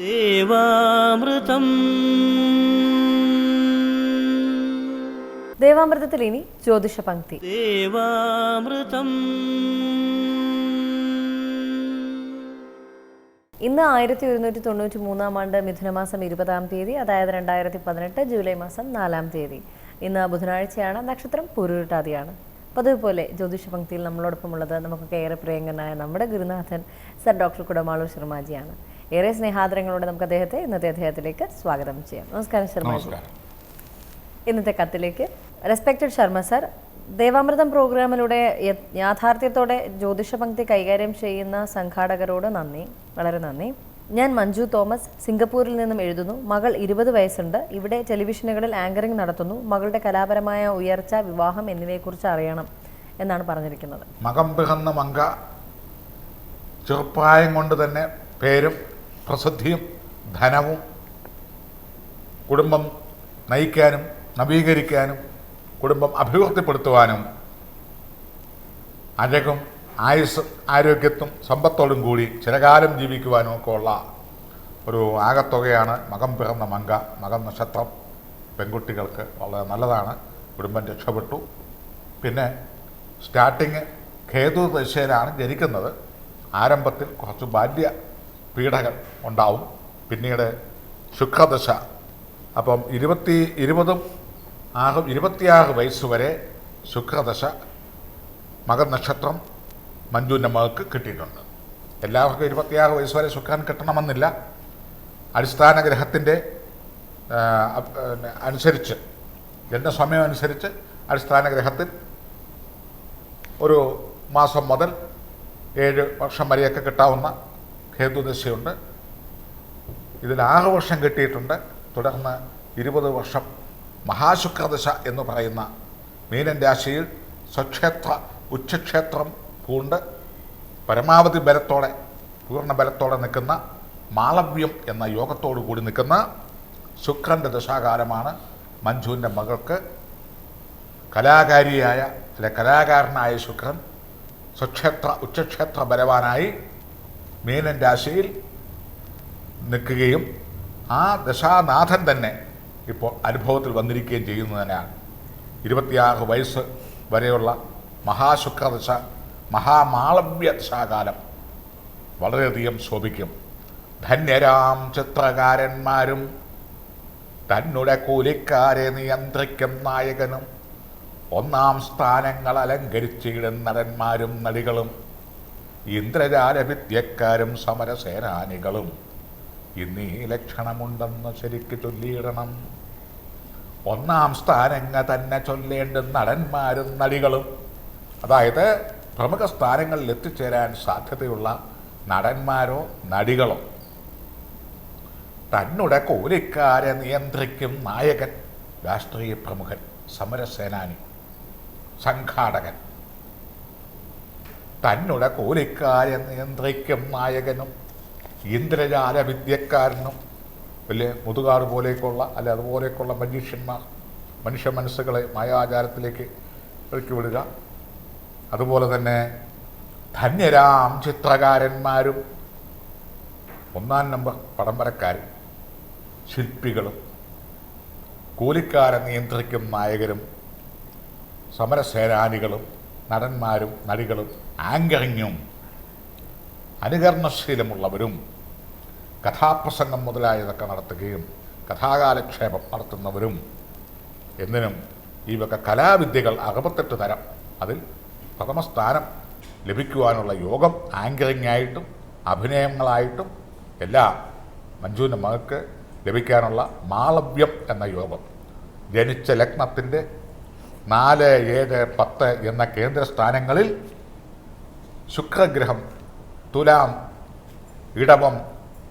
ദേവാമൃതം. ദേവാമൃതത്തിൽ ഇനി ജ്യോതിഷ പങ്ക്തി ദേവാമൃതം. ഇന്ന് ആയിരത്തി ഒരുന്നൂറ്റി തൊണ്ണൂറ്റി മൂന്നാം ആണ്ട് മിഥുനമാസം ഇരുപതാം തീയതി അതായത് രണ്ടായിരത്തി പതിനെട്ട് ജൂലൈ മാസം നാലാം തീയതി. ഇന്ന് ബുധനാഴ്ചയാണ് നക്ഷത്രം പുരുട്ടാതിയാണ് പതിവ് പോലെ ജ്യോതിഷ പങ്ക്തിയിൽ നമ്മളോടൊപ്പമുള്ളത് നമുക്കൊക്കെ ഏറെ പ്രിയങ്കരനായ നമ്മുടെ ഗുരുനാഥൻ സർ ഡോക്ടർ കുടമാളൂർ ശർമാജിയാണ്. ഏറെ സ്നേഹാദരങ്ങളോടെ നമുക്ക് അദ്ദേഹത്തെ ഇന്നത്തെ അദ്ദേഹത്തിലേക്ക് സ്വാഗതം ചെയ്യാം. നമസ്കാരം ശർമ്മ ഇന്നത്തെ കത്തിലേക്ക് റെസ്പെക്റ്റഡ് ശർമ്മ സർ ദേവാമൃതം പ്രോഗ്രാമിലൂടെ യാഥാർത്ഥ്യത്തോടെ ജ്യോതിഷ പങ്ക്തി കൈകാര്യം ചെയ്യുന്ന സംഘാടകരോട് നന്ദി. വളരെ നന്ദി. ഞാൻ മഞ്ജു തോമസ് സിംഗപ്പൂരിൽ നിന്നും എഴുതുന്നു. മകൾ ഇരുപത് വയസ്സുണ്ട്. ഇവിടെ ടെലിവിഷനുകളിൽ ആങ്കറിംഗ് നടത്തുന്നു. മകളുടെ കലാപരമായ ഉയർച്ച വിവാഹം എന്നിവയെക്കുറിച്ച് അറിയണം എന്നാണ് പറഞ്ഞിരിക്കുന്നത്. മകം പിറന്ന മങ്ക ചെറുപ്രായം കൊണ്ട് തന്നെ പേരും പ്രസിദ്ധിയും ധനവും കുടുംബം നയിക്കാനും നവീകരിക്കാനും കുടുംബം അഭിവൃദ്ധിപ്പെടുത്തുവാനും അഴകും ആയുസ് ആരോഗ്യത്തും സമ്പത്തോടും കൂടി ചിരകാലം ജീവിക്കുവാനും ഒക്കെ ഉള്ള ഒരു ആകത്തുകയാണ് മകം പിറന്ന മങ്ക മകം നക്ഷത്രം. പെൺകുട്ടികൾക്ക് വളരെ നല്ലതാണ്. കുടുംബം രക്ഷപ്പെട്ടു. പിന്നെ സ്റ്റാർട്ടിങ് ഖേതു ദശയിലാണ് ജനിക്കുന്നത്. ആരംഭത്തിൽ കുറച്ച് ബാല്യ പീഡകൾ ഉണ്ടാവും. പിന്നീട് ശുക്രദശ. അപ്പം ഇരുപത്തി ഇരുപതും ആകും ഇരുപത്തിയാറ് വയസ്സ് വരെ ശുക്രദശ മകൻ നക്ഷത്രം മഞ്ജുവിന്റെ മകൾക്ക് കിട്ടിയിട്ടുണ്ട്. എല്ലാവർക്കും ഇരുപത്തിയാറ് വയസ്സ് വരെ ശുക്രൻ കിട്ടണമെന്നില്ല. അടിസ്ഥാന ഗ്രഹത്തിന്റെ അനുസരിച്ച് ജന്മസമയം അനുസരിച്ച് അടിസ്ഥാന ഗ്രഹത്തിൽ ഒരു മാസം മുതൽ ഏഴ് വർഷം വരെയൊക്കെ കിട്ടാവുന്ന ഹേതുദശയുണ്ട് ഇതിൽ ആറ് വർഷം കിട്ടിയിട്ടുണ്ട്. തുടർന്ന് ഇരുപത് വർഷം മഹാശുക്രദശ എന്ന് പറയുന്ന മീനൻ രാശിയിൽ സ്വക്ഷേത്ര ഉച്ചക്ഷേത്രം പൂണ്ട്. പരമാവധി ബലത്തോടെ പൂർണ ബലത്തോടെ നിൽക്കുന്ന മാളവ്യം എന്ന യോഗത്തോടു കൂടി നിൽക്കുന്ന ശുക്രന്റെ ദശാകാലമാണ് മഞ്ജുവിന്റെ മകൾക്ക് കലാകാരിയായ അല്ലെ കലാകാരനായ ശുക്രൻ സ്വക്ഷേത്ര ഉച്ചക്ഷേത്ര ബലവാനായി മീനൻ രാശിയിൽ നിൽക്കുകയും ആ ദശാനാഥൻ തന്നെ ഇപ്പോൾ അനുഭവത്തിൽ വന്നിരിക്കുകയും ചെയ്യുന്നതിനാണ് ഇരുപത്തിയാറ് വയസ്സ് വരെയുള്ള മഹാശുക്രദശ മഹാമാളവ്യ ദശാകാലം വളരെയധികം ശോഭിക്കും. ധന്യരാം ചിത്രകാരന്മാരും തന്നുടെ കൂലിക്കാരെ നിയന്ത്രിക്കും നായകനും. ഒന്നാം സ്ഥാനങ്ങൾ അലങ്കരിച്ചിടും നടന്മാരും നടികളും. ഇന്ദ്രജാല വിദ്യക്കാരും സമരസേനാനികളും ഇന്നീ ലക്ഷണമുണ്ടെന്ന് ശരിക്ക് ചൊല്ലിയിടണം. ഒന്നാം സ്ഥാനങ്ങ തന്നെ ചൊല്ലേണ്ട നടന്മാരും നടികളും. അതായത് പ്രമുഖ സ്ഥാനങ്ങളിൽ എത്തിച്ചേരാൻ സാധ്യതയുള്ള നടന്മാരോ നടികളോ. തന്നുടെ കൂലിക്കാരെ നിയന്ത്രിക്കും നായകൻ രാഷ്ട്രീയ പ്രമുഖൻ സമരസേനാനി സംഘാടകൻ. തന്നുടെ കൂലിക്കാരെ നിയന്ത്രിക്കും നായകനും. ഇന്ദ്രജാല വിദ്യക്കാരനും. വലിയ മുതുകാട് പോലെയൊക്കെയുള്ള അല്ലെ അതുപോലെയൊക്കെയുള്ള മനുഷ്യന്മാർ മനുഷ്യ മനസ്സുകളെ മായാചാരത്തിലേക്ക് ഇറക്കി വിടുക. അതുപോലെ തന്നെ ധന്യരാം ചിത്രകാരന്മാരും. ഒന്നാം നമ്പർ പടംവരക്കാരും ശില്പികളും കൂലിക്കാരെ നിയന്ത്രിക്കും നായകരും സമരസേനാനികളും നടന്മാരും നടികളും ആങ്കറിങ്ങും അനുകരണശീലമുള്ളവരും കഥാപ്രസംഗം മുതലായതൊക്കെ നടത്തുകയും കഥാകാലക്ഷേപം നടത്തുന്നവരും എന്തിനും ഈ വക കലാവിദ്യകൾ അറുപത്തെട്ട് തരം. അതിൽ പ്രഥമസ്ഥാനം ലഭിക്കുവാനുള്ള യോഗം ആങ്കറിംഗ് ആയിട്ടും അഭിനയങ്ങളായിട്ടും എല്ലാം മഞ്ജുവിന്റെ മകൾക്ക് ലഭിക്കാനുള്ള മാളവ്യം എന്ന യോഗം. ജനിച്ച ലഗ്നത്തിന്റെ നാല് ഏഴ് പത്ത് എന്ന കേന്ദ്ര സ്ഥാനങ്ങളിൽ ശുക്രഗ്രഹം തുലാം ഇടവം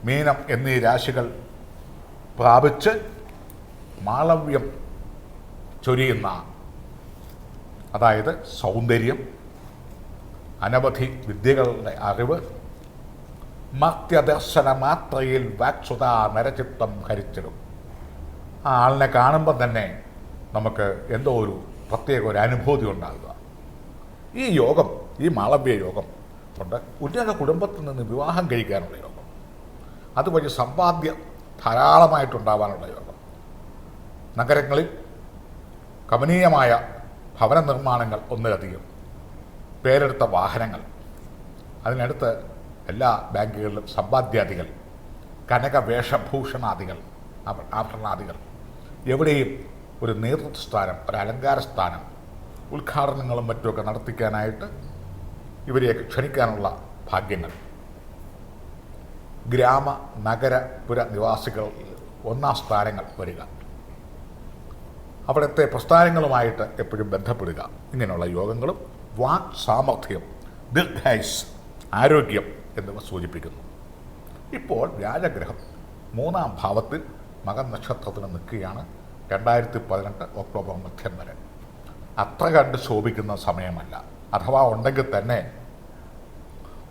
മീനം എന്നീ രാശികൾ പ്രാപിച്ച് മാളവ്യം ചൊരിയുന്ന അതായത് സൗന്ദര്യം അനവധി വിദ്യകളുടെ അറിവ് മർത്യദർശന മാത്രയിൽ വാക്സുത നരചിത്തം ഹരിച്ചിടും ആ ആളിനെ കാണുമ്പം തന്നെ നമുക്ക് എന്തോ ഒരു പ്രത്യേക ഒരു അനുഭൂതി ഉണ്ടാകുക. ഈ യോഗം ഈ മാളവ്യ യോഗം കൊണ്ട് ഉന്നത കുടുംബത്തിൽ നിന്ന് വിവാഹം കഴിക്കാനുള്ള യോഗം. അതുവഴി സമ്പാദ്യം ധാരാളമായിട്ടുണ്ടാവാനുള്ള യോഗം. നഗരങ്ങളിൽ കമനീയമായ ഭവന നിർമ്മാണങ്ങൾ ഒന്നിലധികം. പേരെടുത്ത വാഹനങ്ങൾ. അതിനടുത്ത് എല്ലാ ബാങ്കുകളിലും സമ്പാദ്യാദികൾ കനക വേഷഭൂഷണാദികൾ ആഭരണാദികൾ. എവിടെയും ഒരു നേതൃത്വ സ്ഥാനം ഒരു അലങ്കാര സ്ഥാനം ഉദ്ഘാടനങ്ങളും മറ്റുമൊക്കെ നടത്തിക്കാനായിട്ട് ഇവരെയൊക്കെ ക്ഷണിക്കാനുള്ള ഭാഗ്യങ്ങൾ. ഗ്രാമ നഗര പുര നിവാസികൾ ഒന്നാം സ്ഥാനങ്ങൾ വരിക. അവിടുത്തെ പ്രസ്ഥാനങ്ങളുമായിട്ട് എപ്പോഴും ബന്ധപ്പെടുക. ഇങ്ങനെയുള്ള യോഗങ്ങളും വാക് സാമർഥ്യം ദീർഘായുസ് ആരോഗ്യം എന്നിവ സൂചിപ്പിക്കുന്നു. ഇപ്പോൾ വ്യാഴഗ്രഹം മൂന്നാം ഭാവത്തിൽ മകൻ നക്ഷത്രത്തിന് നിൽക്കുകയാണ്. രണ്ടായിരത്തി പതിനെട്ട് ഒക്ടോബർ മധ്യം വരെ. അത്ര കണ്ട് ശോഭിക്കുന്ന സമയമല്ല. അഥവാ ഉണ്ടെങ്കിൽ തന്നെ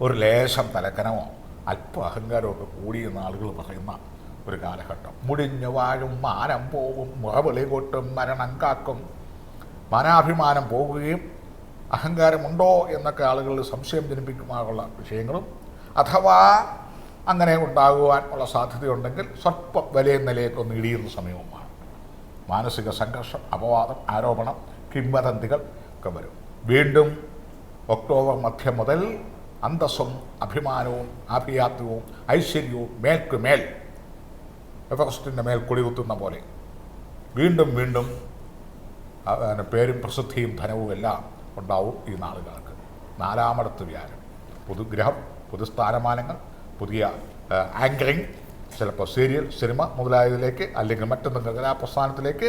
ഒരു ലേശം തലക്കനമോ അല്പ അഹങ്കാരമൊക്കെ കൂടിയെന്ന് ആളുകൾ പറയുന്ന ഒരു കാലഘട്ടം. മുടിഞ്ഞു വാഴും മാനം പോകും മുറവിളി കൊട്ടും മരണം കാക്കും. മാനാഭിമാനം പോകുകയും അഹങ്കാരമുണ്ടോ എന്നൊക്കെ ആളുകളിൽ സംശയം ജനിപ്പിക്കുമാറുള്ള വിഷയങ്ങളും അഥവാ അങ്ങനെ ഉണ്ടാകുവാൻ ഉള്ള സാധ്യതയുണ്ടെങ്കിൽ സ്വല്പം വിലയും നിലയൊക്കെ ഒന്ന് ഇടിയുന്ന സമയവുമാണ്. മാനസിക സംഘർഷം അപവാദം ആരോപണം കിംവദന്തികൾ ഒക്കെ വരും. വീണ്ടും ഒക്ടോബർ മധ്യം മുതൽ അന്തസ്സും അഭിമാനവും ആഭിയാത്യവും ഐശ്വര്യവും മേൽക്കുമേൽ എവറസ്റ്റിന്റെ മേൽ കുളികുത്തുന്ന പോലെ. വീണ്ടും വീണ്ടും പേരും പ്രസിദ്ധിയും ധനവും എല്ലാം ഉണ്ടാവും ഈ നാളുകൾക്ക്. നാലാമടത്ത് വ്യാഴം. പുതുഗ്രഹം പുതുസ്ഥാനമാനങ്ങൾ പുതിയ ആങ്കറിങ് ചിലപ്പോൾ സീരിയൽ സിനിമ മുതലായതിലേക്ക് അല്ലെങ്കിൽ മറ്റെന്തെങ്കിലും കലാപ്രസ്ഥാനത്തിലേക്ക്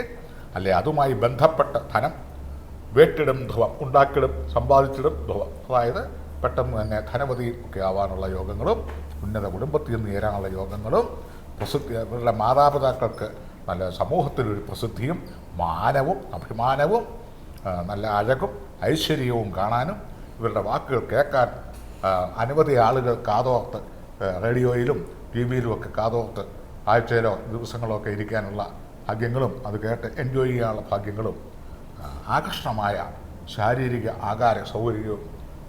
അല്ലെ അതുമായി ബന്ധപ്പെട്ട ധനം വേട്ടിടും ധ്രുവം ഉണ്ടാക്കിടും സമ്പാദിച്ചിടും ധ്രുവം അതായത് പെട്ടെന്ന് തന്നെ ധനവതി ഒക്കെ ആവാനുള്ള യോഗങ്ങളും ഉന്നത കുടുംബത്തിൽ നിന്ന് ചേരാനുള്ള യോഗങ്ങളും പ്രസിദ്ധി ഇവരുടെ മാതാപിതാക്കൾക്ക് നല്ല സമൂഹത്തിലൊരു പ്രസിദ്ധിയും മാനവും അഭിമാനവും നല്ല അഴകും ഐശ്വര്യവും കാണാനും ഇവരുടെ വാക്കുകൾ കേൾക്കാൻ അനവധി ആളുകൾ കാതോർത്ത് റേഡിയോയിലും ടി വിയിലും ഒക്കെ കാതോർത്ത് ആഴ്ചയിലോ ദിവസങ്ങളോ ഒക്കെ ഇരിക്കാനുള്ള ഭാഗ്യങ്ങളും അത് കേട്ട് എൻജോയ് ചെയ്യാനുള്ള ഭാഗ്യങ്ങളും ആകർഷണമായ ശാരീരിക ആകാര സൗകര്യവും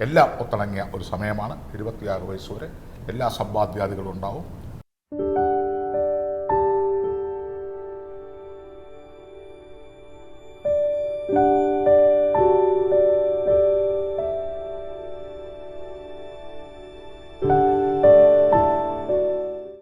എല്ലാം ഒത്തിണങ്ങിയ ഒരു സമയമാണ്. ഇരുപത്തിയാറ് വയസ്സ് വരെ എല്ലാ സമ്പാദ്യാദികളും ഉണ്ടാവും